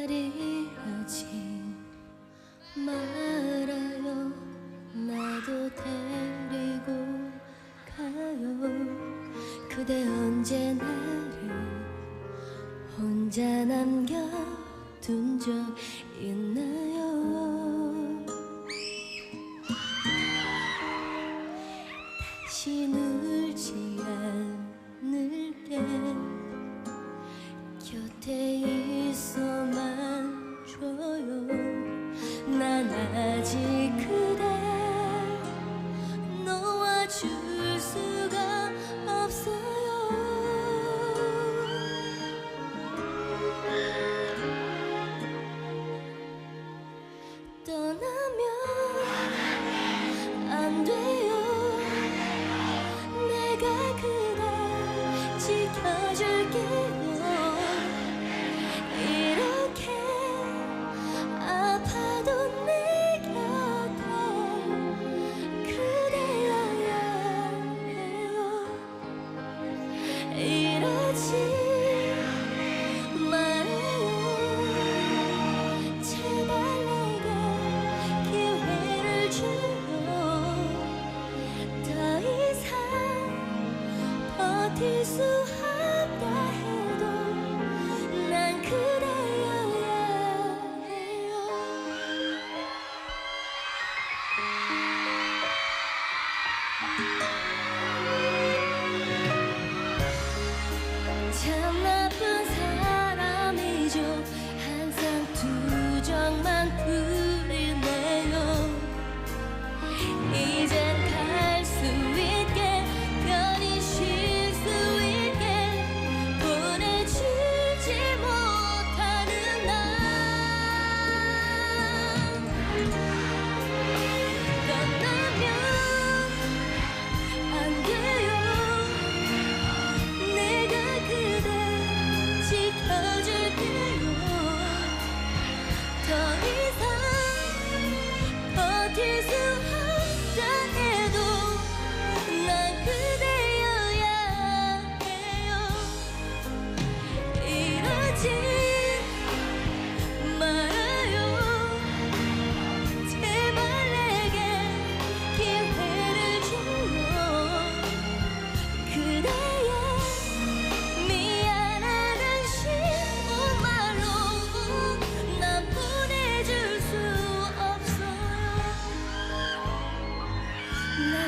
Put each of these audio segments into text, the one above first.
말이하지. 말아요. 나도 데리고 가요. 그대 언제 나를 혼자 남겨둔 적 있나요? 去。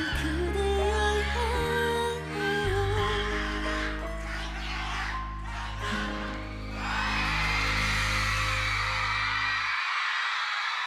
砕く